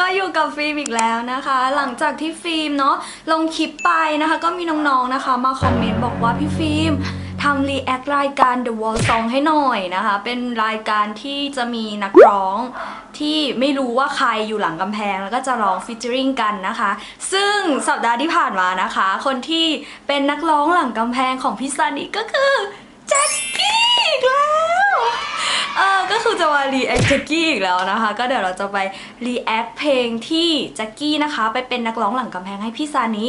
ก็อยู่กับฟิล์มอีกแล้วนะคะ หลังจากที่ฟิล์มเนาะลงคลิปไปนะคะ ก็มีน้องๆนะคะ มาคอมเมนต์บอกว่าพี่ฟิล์มทำรีแอครายการ The Wall Song ให้หน่อยนะคะ เป็นรายการที่จะมีนักร้องที่ไม่รู้ว่าใครอยู่หลังกำแพง แล้วก็จะร้องฟิชเจอริงกันนะคะ ซึ่งสัปดาห์ที่ผ่านมานะคะ คนที่เป็นนักร้องหลังกำแพงของพี่ซันนี่ก็คือแจ็ค เออก็คือจะมารีแอคแจ็คกี้อีกแล้วนะคะ ก็เดี๋ยวเราจะไปรีแอคเพลงที่แจ็คกี้นะคะ ไปเป็นนักร้องหลังกำแพงให้พี่ซานิ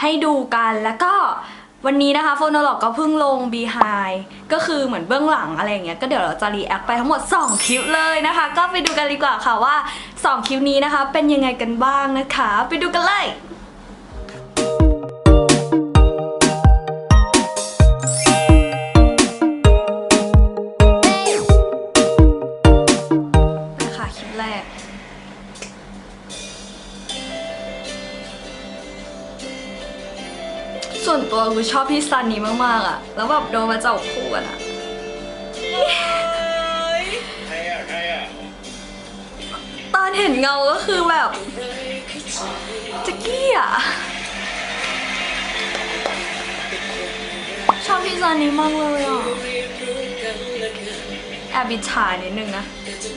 ให้ดูกันแล้วก็วันนี้นะคะโฟโนโลกก็เพิ่งลง Behind ก็คือเหมือนเบื้องหลังอะไรอย่างเงี้ยก็เดี๋ยวเราจะรีแอคไปทั้งหมด 2 คลิปเลยนะคะ ก็ไปดูกันดีกว่าค่ะว่า 2 คลิปนี้นะคะ เป็นยังไงกันบ้างนะคะ ไปดูกันเลย ส่วนตัวกูชอบพี่ซันนี้มากๆอะแล้วแบบโดนมาเจ้าคู่กันอะใครอะใครอะตอนเห็นเงาก็คือแบบแจ็กกี้อะชอบพี่ซันนี้มากเลยอะแอบบิดฉานิดนึงนะ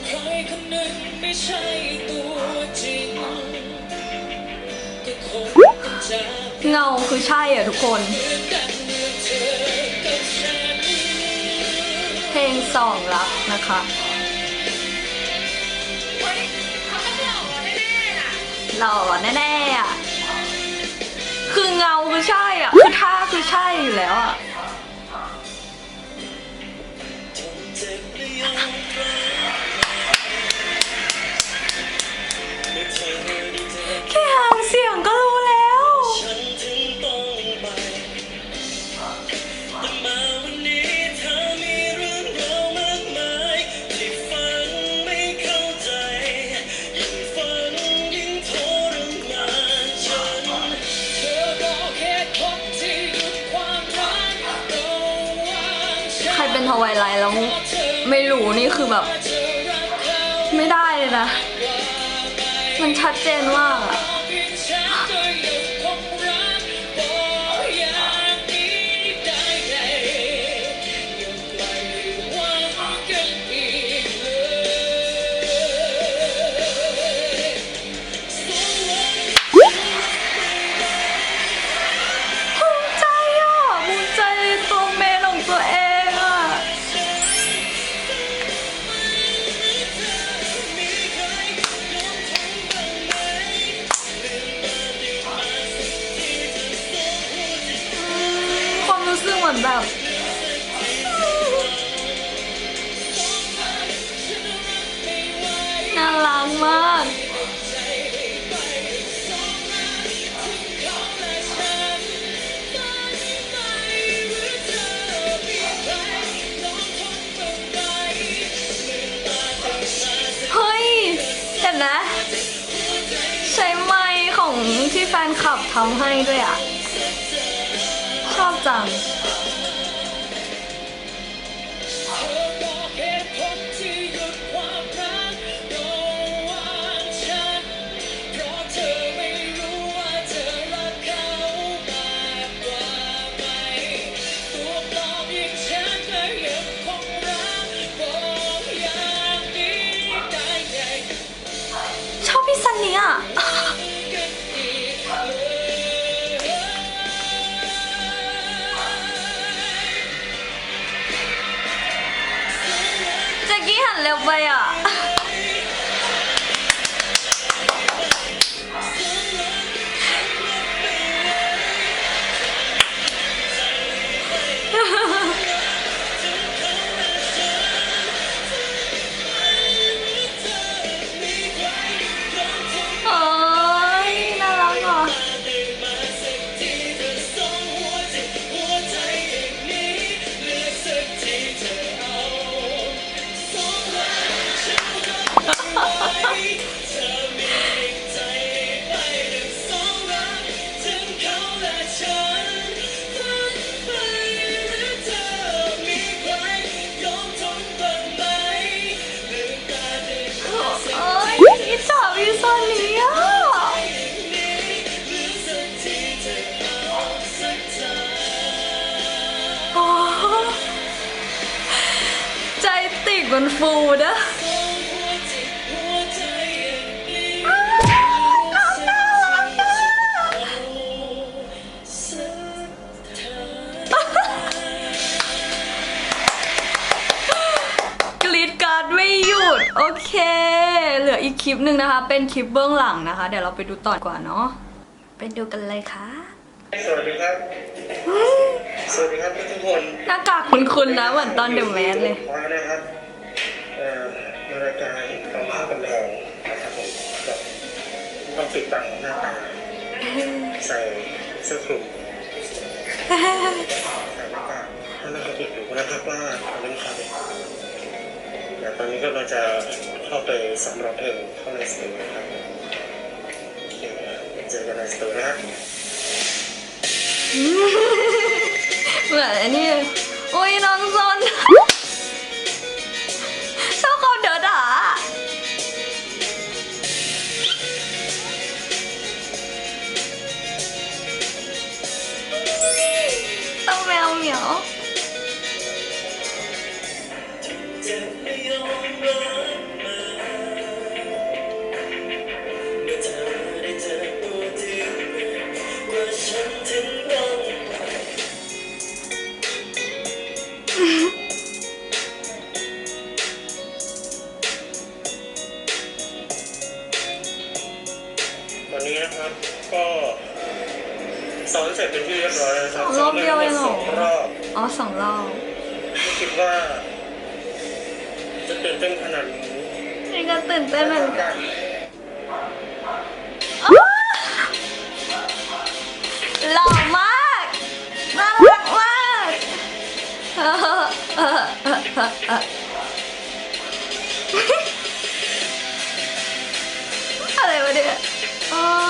ใครคนหนึ่งไม่ใช่ตัวจริง เงาคือใช่อะทุกคนเมื่อเธอกับฉันเพลงสองรักนะคะหล่อแน่ๆอะ คือเงาคือใช่อะ คือท่าคือใช่อยู่แล้วอะ เป็นทวายไลท์แล้วไม่รู้นี่คือแบบ ไม่ได้เลยนะ มันชัดเจนมากอะ มือนแบบน่ารักมากเฮ้ยเห็นนะ ใช้ไม้ของที่แฟนคลับทำให้ด้วยอะ ชอบจัง แจ็กกี้หัน มันฟูเด้อหัวจิตหัวใจยังเปลี่ยนสักทางกรีดการ์ดไม่หยุดโอเค เหลืออีกคลิปหนึ่งนะคะ เป็นคลิปเบื้องหลังนะคะ เดี๋ยวเราไปดูต่อดีกว่าเนาะ ไปดูกันเลยค่ะ สวัสดีครับ สวัสดีครับทุกคน หน้ากากคุ้นๆนะเหมือนตอนเดอะแมนเลยมานะครับ เอ่อในรายการกองภาพบันเทิงนะครับผมกับต้องปิดบังหน้าตาใส่เสื้อคลุมใส่หน้ากากให้นักเรียนดูนะครับว่าเป็นใครเดี๋ยวตอนนี้ก็เราจะเข้าไปสำรวจเองเข้าในสตูนะครับเคเจอกันในสตูนะครับเหมือนอันนี้อุ้ยน้องซน เสร็จเป็นที่เรียบร้อยแล้วนะครับรอบเดียวเองเหรอ สองรอบอ๋อสองรอบไม่คิดว่า จะตื่นเต้นขนาดนี้นี่ก็ตื่นเต้นเหมือนกันนอ้าวหล่อมากน่ารักมากเออเออเออเออเอออะไรวะเนี่ยอ๋อ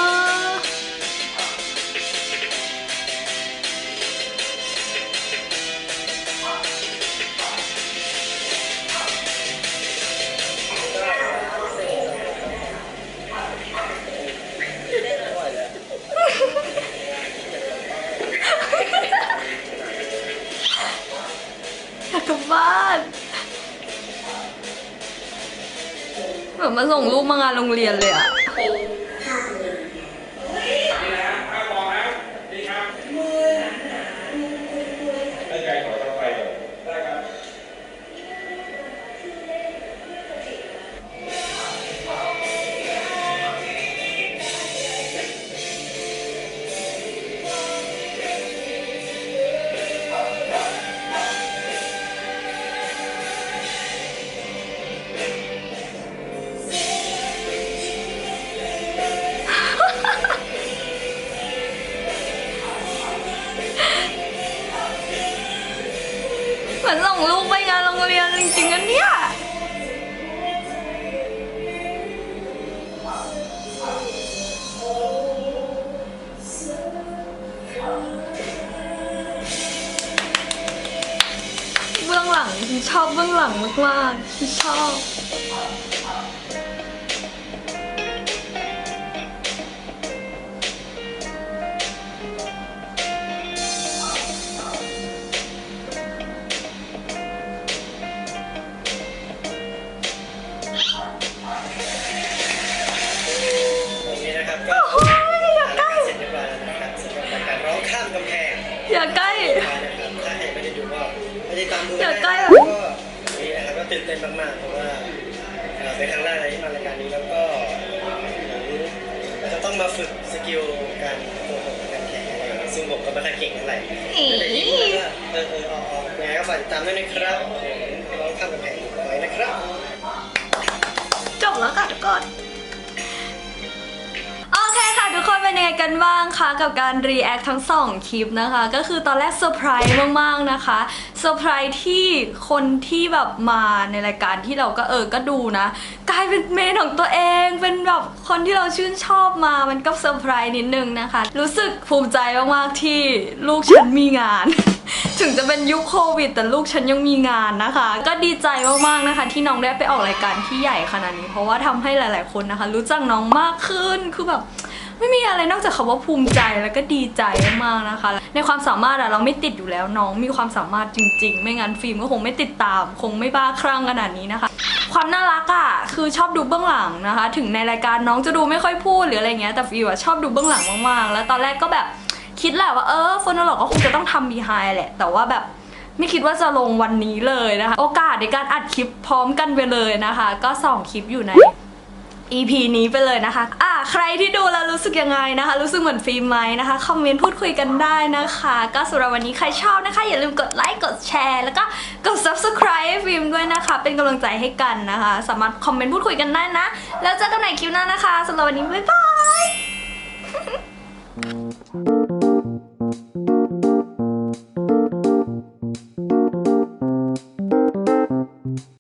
มาส่งลูกมางานโรงเรียนเลยอะ ชอบเบื้องหลังมากๆชอบ มากๆเพราะว่าเป็นครั้งแรกเลยที่มารายการนี้แล้วก็จะต้องมาฝึกสกิลการโกหกการแข่งซึ่งผมก็ไม่ค่อยเก่งเท่าไหร่แต่ที่พูดก็เออเออออกงไงก็ฝากติดตามด้วยนะครับร้องข้ามกำแพงไว้นะครับ จบแล้วค่ะทุกคนโอเคค่ะทุกคนเป็นยังไงกันบ้างคะกับการรีแอคทั้งสองคลิปนะคะ ก็คือตอนแรกเซอร์ไพรส์มากๆนะคะเซอร์ไพรส์ที่คนที่แบบมาในรายการที่เราก็เออก็ดูนะ กลายเป็นเมนของตัวเองเป็นแบบคนที่เราชื่นชอบมามันก็เซอร์ไพรส์นิดนึงนะคะ รู้สึกภูมิใจมากๆที่ลูกฉันมีงาน ถึงจะเป็นยุคโควิด แต่ลูกฉันยังมีงานนะคะ ก็ดีใจมากๆนะคะ ที่น้องได้ไปออกรายการที่ใหญ่ขนาดนี้ เพราะว่าทำให้หลาย ๆคนนะคะ รู้จักน้องมากขึ้นคือแบบ ไม่มีอะไรนอกจากคำว่าภูมิใจแล้วก็ดีใจมากนะคะ ในความสามารถอะเราไม่ติดอยู่แล้วน้องมีความสามารถจริง ๆ ไม่งั้นฟิล์มก็คงไม่ติดตาม คงไม่บ้าคลั่งขนาดนี้นะคะ ความน่ารักอะคือชอบดูเบื้องหลังนะคะ ถึงในรายการน้องจะดูไม่ค่อยพูดหรืออะไรเงี้ยแต่ฟิล์มอะชอบดูเบื้องหลังมากๆแล้วตอนแรกก็แบบคิดแหละว่าเออฟอนอลก็คงจะต้องทำบีไฮแหละ แต่ว่าแบบไม่คิดว่าจะลงวันนี้เลยนะคะ โอกาสในการอัดคลิปพร้อมกันไปเลยนะคะ ก็สองคลิปอยู่ใน EP นี้ไปเลยนะคะ อะใครที่ดูแล้วรู้สึกยังไงนะคะ รู้สึกเหมือนฟิล์มไหมนะคะ คอมเมนต์พูดคุยกันได้นะคะ ก็สำหรับวันนี้ใครชอบนะคะ อย่าลืมกดไลค์ กดแชร์ แล้วก็กด subscribe ฟิล์มด้วยนะคะ เป็นกำลังใจให้กันนะคะ สามารถคอมเมนต์พูดคุยกันได้นะ แล้วเจอกันใหม่คลิปหน้านะคะสำหรับวันนี้บ๊ายบาย